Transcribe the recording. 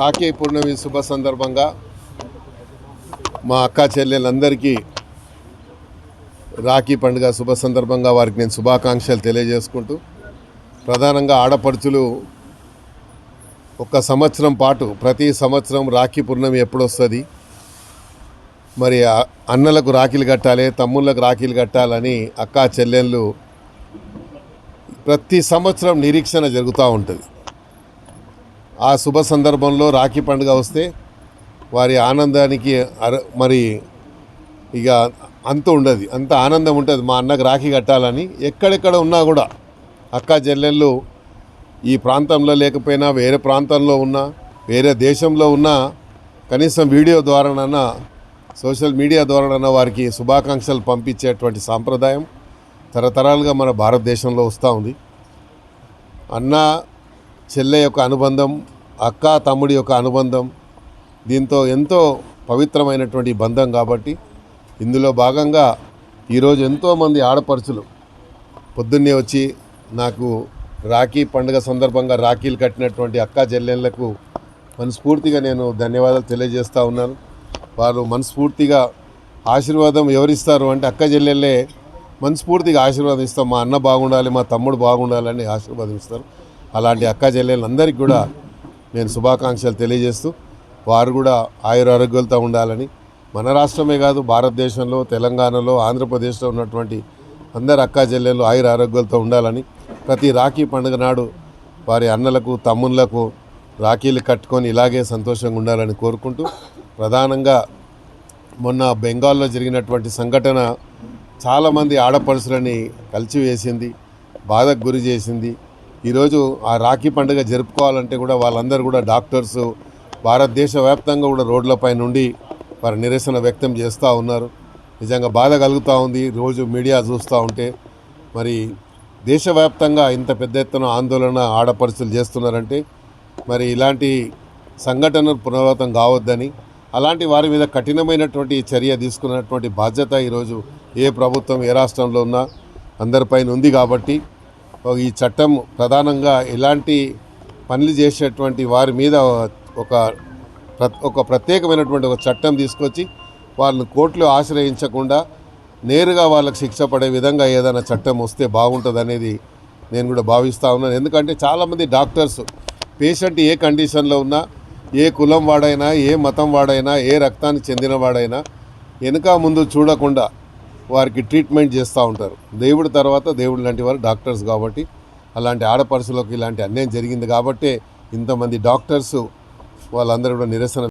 రాఖీ పూర్ణమి శుభ సందర్భంగా మా అక్క చెల్లెలందరికీ రాఖీ పండుగ శుభ సందర్భంగా వారికి నేను శుభాకాంక్షలు తెలియజేసుకుంటూ ప్రధానంగా ఆడపడుచులు ఒక సంవత్సరం పాటు ప్రతి సంవత్సరం రాఖీ పూర్ణమి ఎప్పుడొస్తుంది? మరి అన్నలకు రాఖీలు కట్టాలి తమ్ముళ్ళకు రాఖీలు కట్టాలని అక్క చెల్లెళ్ళు ప్రతి సంవత్సరం నిరీక్షణ జరుగుతూ ఉంటుంది. ఆ శుభ సందర్భంలో రాఖీ పండుగ వస్తే వారి ఆనందానికి అర మరి ఇక అంత ఉండదు అంత ఆనందం ఉంటుంది. మా అన్నకు రాఖీ కట్టాలని ఎక్కడెక్కడ ఉన్నా కూడా అక్క చెల్లెళ్ళు ఈ ప్రాంతంలో లేకపోయినా వేరే ప్రాంతంలో ఉన్నా వేరే దేశంలో ఉన్నా కనీసం వీడియో ద్వారానన్నా సోషల్ మీడియా ద్వారానన్నా వారికి శుభాకాంక్షలు పంపించేటువంటి సాంప్రదాయం తరతరాలుగా మన భారతదేశంలో వస్తూ ఉంది. అన్న చెల్లె యొక్క అనుబంధం అక్క తమ్ముడి యొక్క అనుబంధం దీంతో ఎంతో పవిత్రమైనటువంటి బంధం కాబట్టి ఇందులో భాగంగా ఈరోజు ఎంతోమంది ఆడపడుచులు పొద్దున్నే వచ్చి నాకు రాఖీ పండుగ సందర్భంగా రాఖీలు కట్టినటువంటి అక్క చెల్లెళ్ళకు మనస్ఫూర్తిగా నేను ధన్యవాదాలు తెలియజేస్తూ ఉన్నాను. వారు మనస్ఫూర్తిగా ఆశీర్వాదం ఎవరిస్తారు అంటే అక్క చెల్లెళ్ళే మనస్ఫూర్తిగా ఆశీర్వాదం ఇస్తాం. మా అన్న బాగుండాలి మా తమ్ముడు బాగుండాలని ఆశీర్వాదం ఇస్తారు. అలాంటి అక్క చెల్లెళ్ళందరికీ కూడా నేను శుభాకాంక్షలు తెలియజేస్తూ వారు కూడా ఆయుర ఆరోగ్యాలతో ఉండాలని మన రాష్ట్రమే కాదు భారతదేశంలో తెలంగాణలో ఆంధ్రప్రదేశ్లో ఉన్నటువంటి అందరు అక్క చెల్లెళ్ళు ఆయుర ఆరోగ్యాలతో ఉండాలని ప్రతి రాఖీ పండుగ నాడు వారి అన్నలకు తమ్ముళ్ళకు రాఖీలు కట్టుకొని ఇలాగే సంతోషంగా ఉండాలని కోరుకుంటూ ప్రధానంగా మొన్న బెంగాల్లో జరిగినటువంటి సంఘటన చాలామంది ఆడపడుసులని కలిచివేసింది బాధకు గురి చేసింది. ఈరోజు ఆ రాఖీ పండుగ జరుపుకోవాలంటే కూడా వాళ్ళందరూ కూడా డాక్టర్స్ భారతదేశ వ్యాప్తంగా కూడా రోడ్లపై నుండి వారి నిరసన వ్యక్తం చేస్తూ ఉన్నారు. నిజంగా బాధ కలుగుతూ ఉంది రోజు మీడియా చూస్తూ ఉంటే. మరి దేశవ్యాప్తంగా ఇంత పెద్ద ఎత్తున ఆందోళన ఆడపడుచులు చేస్తున్నారంటే మరి ఇలాంటి సంఘటనలు పునరావృతం కావద్దని అలాంటి వారి మీద కఠినమైనటువంటి చర్య తీసుకున్నటువంటి బాధ్యత ఈరోజు ఏ ప్రభుత్వం ఏ రాష్ట్రంలో ఉన్నా అందరిపైన ఉంది కాబట్టి ఈ చట్టం ప్రధానంగా ఇలాంటి పనులు చేసేటువంటి వారి మీద ఒక ఒక ప్రత్యేకమైనటువంటి ఒక చట్టం తీసుకొచ్చి వాళ్ళని కోర్టులు ఆశ్రయించకుండా నేరుగా వాళ్ళకి శిక్ష పడే విధంగా ఏదైనా చట్టం వస్తే బాగుంటుంది అనేది నేను కూడా భావిస్తూ ఉన్నాను. ఎందుకంటే చాలామంది డాక్టర్స్ పేషెంట్ ఏ కండిషన్లో ఉన్నా ఏ కులం వాడైనా ఏ మతం వాడైనా ఏ రక్తానికి చెందిన వాడైనా వెనుక ముందు చూడకుండా వారికి ట్రీట్మెంట్ చేస్తూ ఉంటారు. దేవుడి తర్వాత దేవుడు లాంటి వారు డాక్టర్స్ కాబట్టి అలాంటి ఆడపడుచులకు ఇలాంటి అన్యాయం జరిగింది కాబట్టే ఇంతమంది డాక్టర్స్ వాళ్ళందరూ కూడా నిరసన